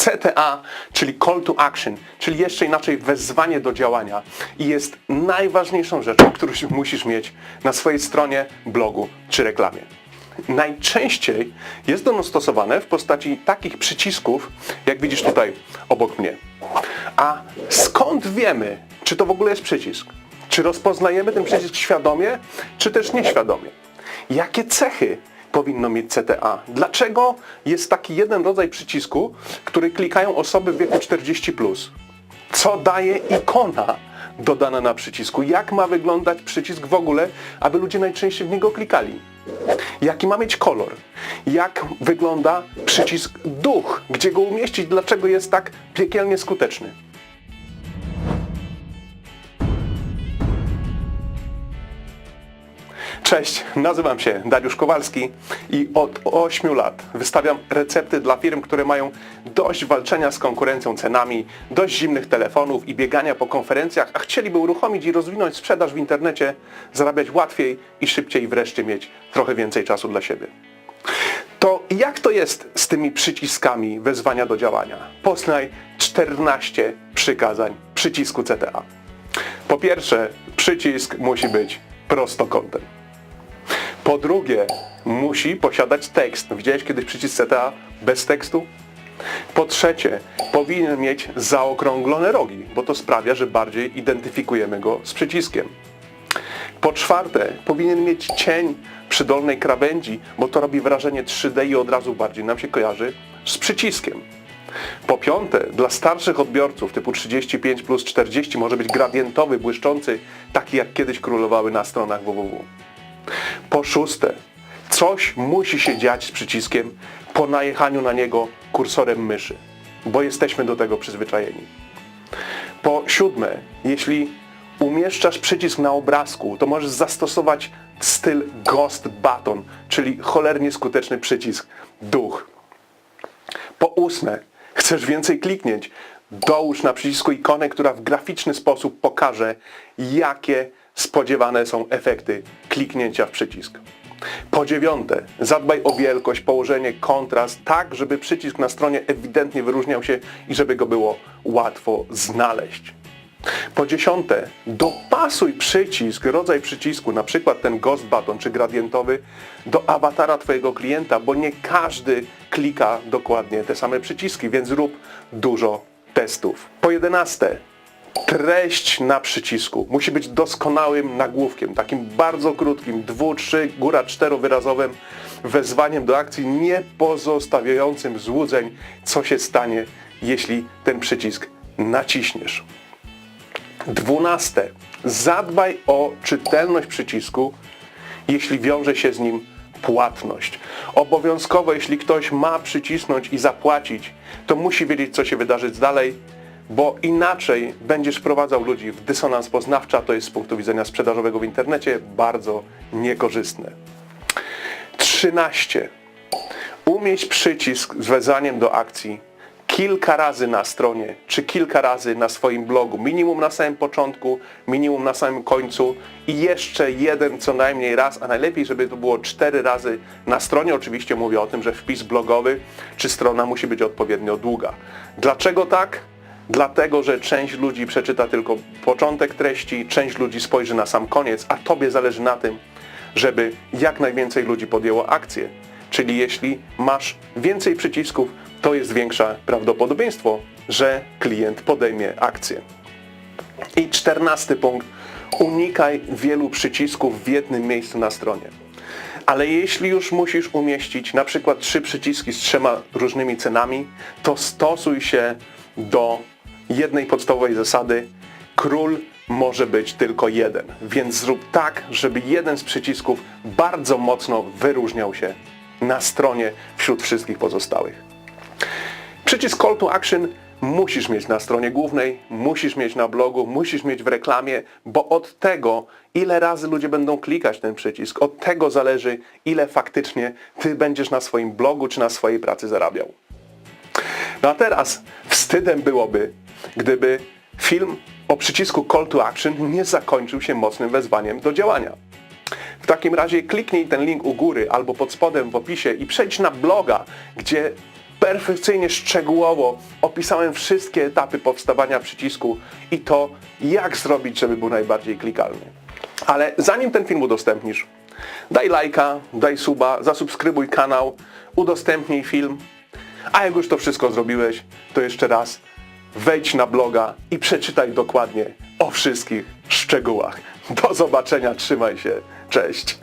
CTA, czyli Call to Action, czyli jeszcze inaczej wezwanie do działania i jest najważniejszą rzeczą, którą musisz mieć na swojej stronie, blogu czy reklamie. Najczęściej jest ono stosowane w postaci takich przycisków, jak widzisz tutaj obok mnie. A skąd wiemy, czy to w ogóle jest przycisk? Czy rozpoznajemy ten przycisk świadomie, czy też nieświadomie? Jakie cechy powinno mieć CTA? Dlaczego jest taki jeden rodzaj przycisku, który klikają osoby w wieku 40+. Co daje ikona dodana na przycisku? Jak ma wyglądać przycisk w ogóle, aby ludzie najczęściej w niego klikali? Jaki ma mieć kolor? Jak wygląda przycisk duch? Gdzie go umieścić? Dlaczego jest tak piekielnie skuteczny? Cześć, nazywam się Dariusz Kowalski i od 8 lat wystawiam recepty dla firm, które mają dość walczenia z konkurencją cenami, dość zimnych telefonów i biegania po konferencjach, a chcieliby uruchomić i rozwinąć sprzedaż w internecie, zarabiać łatwiej i szybciej i wreszcie mieć trochę więcej czasu dla siebie. To jak to jest z tymi przyciskami wezwania do działania? Poznaj 14 przykazań przycisku CTA. Po pierwsze, przycisk musi być prostokątem. Po drugie, musi posiadać tekst. Widziałeś kiedyś przycisk CTA bez tekstu? Po trzecie, powinien mieć zaokrąglone rogi, bo to sprawia, że bardziej identyfikujemy go z przyciskiem. Po czwarte, powinien mieć cień przy dolnej krawędzi, bo to robi wrażenie 3D i od razu bardziej nam się kojarzy z przyciskiem. Po piąte, dla starszych odbiorców typu 35 plus 40 może być gradientowy, błyszczący, taki jak kiedyś królowały na stronach www. Po szóste, coś musi się dziać z przyciskiem po najechaniu na niego kursorem myszy, bo jesteśmy do tego przyzwyczajeni. Po siódme, jeśli umieszczasz przycisk na obrazku, to możesz zastosować styl Ghost Button, czyli cholernie skuteczny przycisk duch. Po ósme, chcesz więcej kliknięć, dołóż na przycisku ikonę, która w graficzny sposób pokaże, jakie spodziewane są efekty kliknięcia w przycisk. Po dziewiąte, zadbaj o wielkość, położenie, kontrast, tak żeby przycisk na stronie ewidentnie wyróżniał się i żeby go było łatwo znaleźć. Po dziesiąte, dopasuj przycisk, rodzaj przycisku, na przykład ten Ghost Button czy gradientowy, do awatara Twojego klienta, bo nie każdy klika dokładnie te same przyciski, więc rób dużo testów. Po jedenaste, treść na przycisku musi być doskonałym nagłówkiem, takim bardzo krótkim, dwu, trzy, góra czterowyrazowym wezwaniem do akcji, nie pozostawiającym złudzeń, co się stanie, jeśli ten przycisk naciśniesz. Dwunaste. Zadbaj o czytelność przycisku, jeśli wiąże się z nim płatność. Obowiązkowo, jeśli ktoś ma przycisnąć i zapłacić, to musi wiedzieć, co się wydarzyć dalej, bo inaczej będziesz wprowadzał ludzi w dysonans poznawczy, to jest z punktu widzenia sprzedażowego w internecie bardzo niekorzystne. 13. Umieść przycisk z wezwaniem do akcji kilka razy na stronie, czy kilka razy na swoim blogu. Minimum na samym początku, minimum na samym końcu i jeszcze jeden co najmniej raz, a najlepiej, żeby to było cztery razy na stronie. Oczywiście mówię o tym, że wpis blogowy czy strona musi być odpowiednio długa. Dlaczego tak? Dlatego, że część ludzi przeczyta tylko początek treści, część ludzi spojrzy na sam koniec, a Tobie zależy na tym, żeby jak najwięcej ludzi podjęło akcję. Czyli jeśli masz więcej przycisków, to jest większe prawdopodobieństwo, że klient podejmie akcję. I czternasty punkt. Unikaj wielu przycisków w jednym miejscu na stronie. Ale jeśli już musisz umieścić na przykład trzy przyciski z trzema różnymi cenami, to stosuj się do jednej podstawowej zasady. Król może być tylko jeden, więc zrób tak, żeby jeden z przycisków bardzo mocno wyróżniał się na stronie wśród wszystkich pozostałych. Przycisk Call to Action musisz mieć na stronie głównej, musisz mieć na blogu, musisz mieć w reklamie, bo od tego, ile razy ludzie będą klikać ten przycisk, od tego zależy, ile faktycznie Ty będziesz na swoim blogu czy na swojej pracy zarabiał. No a teraz wstydem byłoby, gdyby film o przycisku Call to Action nie zakończył się mocnym wezwaniem do działania. W takim razie kliknij ten link u góry albo pod spodem w opisie i przejdź na bloga, gdzie perfekcyjnie, szczegółowo opisałem wszystkie etapy powstawania przycisku i to, jak zrobić, żeby był najbardziej klikalny. Ale zanim ten film udostępnisz, daj lajka, daj suba, zasubskrybuj kanał, udostępnij film, a jak już to wszystko zrobiłeś, to jeszcze raz wejdź na bloga i przeczytaj dokładnie o wszystkich szczegółach. Do zobaczenia, trzymaj się, cześć!